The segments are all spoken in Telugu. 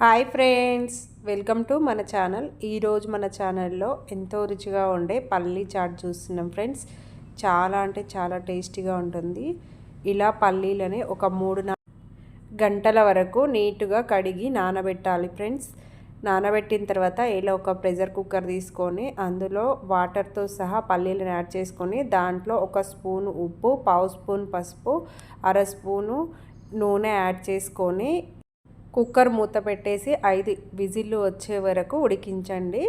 హాయ్ ఫ్రెండ్స్ వెల్కమ్ టు మన ఛానల్. ఈరోజు మన ఛానల్లో ఎంతో రుచిగా ఉండే పల్లీ చాట్ చూస్తున్నాం ఫ్రెండ్స్. చాలా అంటే చాలా టేస్టీగా ఉంటుంది. ఇలా పల్లీలని ఒక మూడు గంటల వరకు నీట్గా కడిగి నానబెట్టాలి ఫ్రెండ్స్. నానబెట్టిన తర్వాత ఇలా ఒక ప్రెషర్ కుక్కర్ తీసుకొని అందులో వాటర్తో సహా పల్లీలను యాడ్ చేసుకొని దాంట్లో ఒక స్పూన్ ఉప్పు పావు స్పూన్ పసుపు అర స్పూను నూనె యాడ్ చేసుకొని కుక్కర్ మూత పెట్టేసి ఐదు విజిల్లు వచ్చే వరకు ఉడికించండి.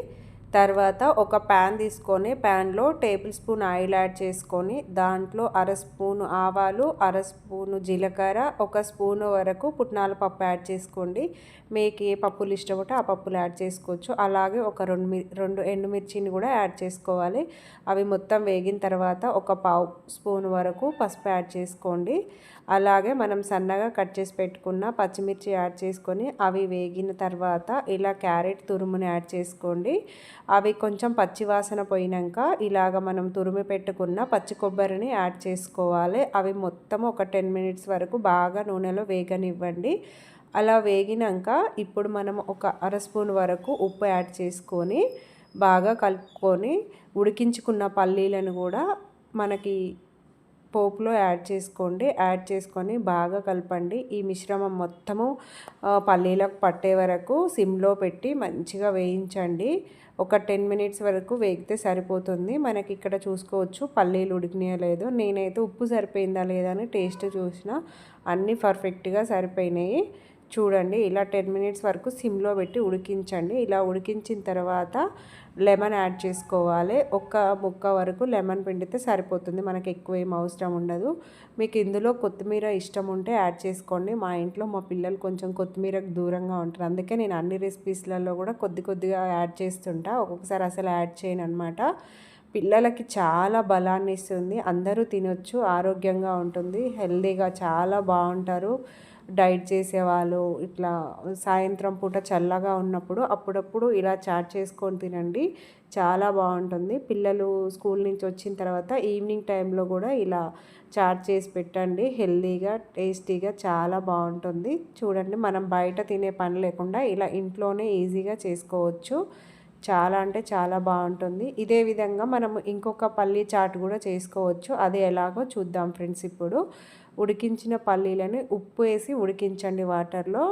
తర్వాత ఒక ప్యాన్ తీసుకొని ప్యాన్లో టేబుల్ స్పూన్ ఆయిల్ యాడ్ చేసుకొని దాంట్లో అర స్పూను ఆవాలు అర స్పూను జీలకర్ర ఒక స్పూన్ వరకు పుట్నాల పప్పు యాడ్ చేసుకోండి. మీకు ఏ పప్పులు ఇష్టపడితే ఆ పప్పులు యాడ్ చేసుకోవచ్చు. అలాగే ఒక రెండు మి రెండు ఎండుమిర్చిని కూడా యాడ్ చేసుకోవాలి. అవి మొత్తం వేగిన తర్వాత ఒక పావు స్పూన్ వరకు పసుపు యాడ్ చేసుకోండి. అలాగే మనం సన్నగా కట్ చేసి పెట్టుకున్న పచ్చిమిర్చి యాడ్ చేసుకొని అవి వేగిన తర్వాత ఇలా క్యారెట్ తురుముని యాడ్ చేసుకోండి. అవి కొంచెం పచ్చివాసన పోయినాక ఇలాగ మనం తురిమి పెట్టుకున్న పచ్చి కొబ్బరిని యాడ్ చేసుకోవాలి. అవి మొత్తం ఒక టెన్ మినిట్స్ వరకు బాగా నూనెలో వేగనివ్వండి. అలా వేగినాక ఇప్పుడు మనం ఒక అర స్పూన్ వరకు ఉప్పు యాడ్ చేసుకొని బాగా కలుపుకొని ఉడికించుకున్న పల్లీలను కూడా మనకి పోపులో యాడ్ చేసుకోండి. యాడ్ చేసుకొని బాగా కలపండి. ఈ మిశ్రమం మొత్తము పల్లీలకు పట్టే వరకు సిమ్లో పెట్టి మంచిగా వేయించండి. ఒక టెన్ మినిట్స్ వరకు వేగితే సరిపోతుంది. మనకి ఇక్కడ చూసుకోవచ్చు పల్లీలు ఉడికినాయో లేదో. నేనైతే ఉప్పు సరిపోయిందా లేదా అని టేస్ట్ చూసిన. అన్నీ పర్ఫెక్ట్గా సరిపోయినాయి. చూడండి ఇలా టెన్ మినిట్స్ వరకు సిమ్లో పెట్టి ఉడికించండి. ఇలా ఉడికించిన తర్వాత లెమన్ యాడ్ చేసుకోవాలి. ఒక్క ముక్క వరకు లెమన్ పిండితే సరిపోతుంది. మనకి ఎక్కువ ఏం అవసరం ఉండదు. మీకు ఇందులో కొత్తిమీర ఇష్టం ఉంటే యాడ్ చేసుకోండి. మా ఇంట్లో మా పిల్లలు కొంచెం కొత్తిమీరకు దూరంగా ఉంటారు. అందుకే నేను అన్ని రెసిపీస్లలో కూడా కొద్ది కొద్దిగా యాడ్ చేస్తుంటా. ఒక్కొక్కసారి అసలు యాడ్ చేయను అనమాట పిల్లలకి చాలా బలాన్ని ఇస్తుంది అందరూ తినొచ్చు. ఆరోగ్యంగా ఉంటుంది. హెల్దీగా చాలా బాగుంటారు. డైట్ చేసేవాళ్ళు ఇట్లా సాయంత్రం పూట చల్లగా ఉన్నప్పుడు అప్పుడప్పుడు ఇలా చాట్ చేసుకొని తినండి. చాలా బాగుంటుంది. పిల్లలు స్కూల్ నుంచి వచ్చిన తర్వాత ఈవినింగ్ టైంలో కూడా ఇలా చాట్ చేసి పెట్టండి. హెల్తీగా టేస్టీగా చాలా బాగుంటుంది. చూడండి మనం బయట తినే పని లేకుండా ఇలా ఇంట్లోనే ఈజీగా చేసుకోవచ్చు. చాలా అంటే చాలా బాగుంటుంది. ఇదే విధంగా మనం ఇంకొక పల్లీ చాట్ కూడా చేసుకోవచ్చు. అది ఎలాగో చూద్దాం ఫ్రెండ్స్ ఇప్పుడు. ఉడికించిన పల్లీలని ఉప్పు వేసి ఉడికించండి వాటర్లో.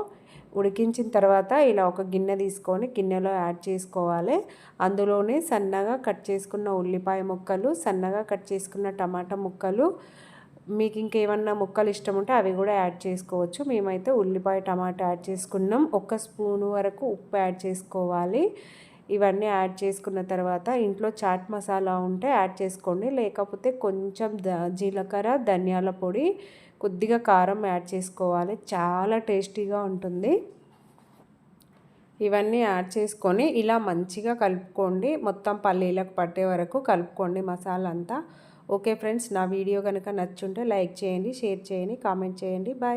ఉడికించిన తర్వాత ఇలా ఒక గిన్నె తీసుకొని గిన్నెలో యాడ్ చేసుకోవాలి. అందులోనే సన్నగా కట్ చేసుకున్న ఉల్లిపాయ ముక్కలు సన్నగా కట్ చేసుకున్న టమాటా ముక్కలు మీకు ఇంకేమన్నా ముక్కలు ఇష్టం ఉంటే అవి కూడా యాడ్ చేసుకోవచ్చు. మేమైతే ఉల్లిపాయ టమాటా యాడ్ చేసుకున్నాం. ఒక స్పూన్ వరకు ఉప్పు యాడ్ చేసుకోవాలి. ఇవన్నీ యాడ్ చేసుకున్న తర్వాత ఇంట్లో చాట్ మసాలా ఉంటే యాడ్ చేసుకోండి. లేకపోతే కొంచెం జీలకర్ర ధనియాల పొడి కొద్దిగా కారం యాడ్ చేసుకోవాలి. చాలా టేస్టీగా ఉంటుంది. ఇవన్నీ యాడ్ చేసుకొని ఇలా మంచిగా కలుపుకోండి. మొత్తం పల్లీలకు పట్టే వరకు కలుపుకోండి మసాలా అంతా ఓకే ఫ్రెండ్స్ నా వీడియో కనుక నచ్చుంటే లైక్ చేయండి షేర్ చేయండి కామెంట్ చేయండి. బాయ్.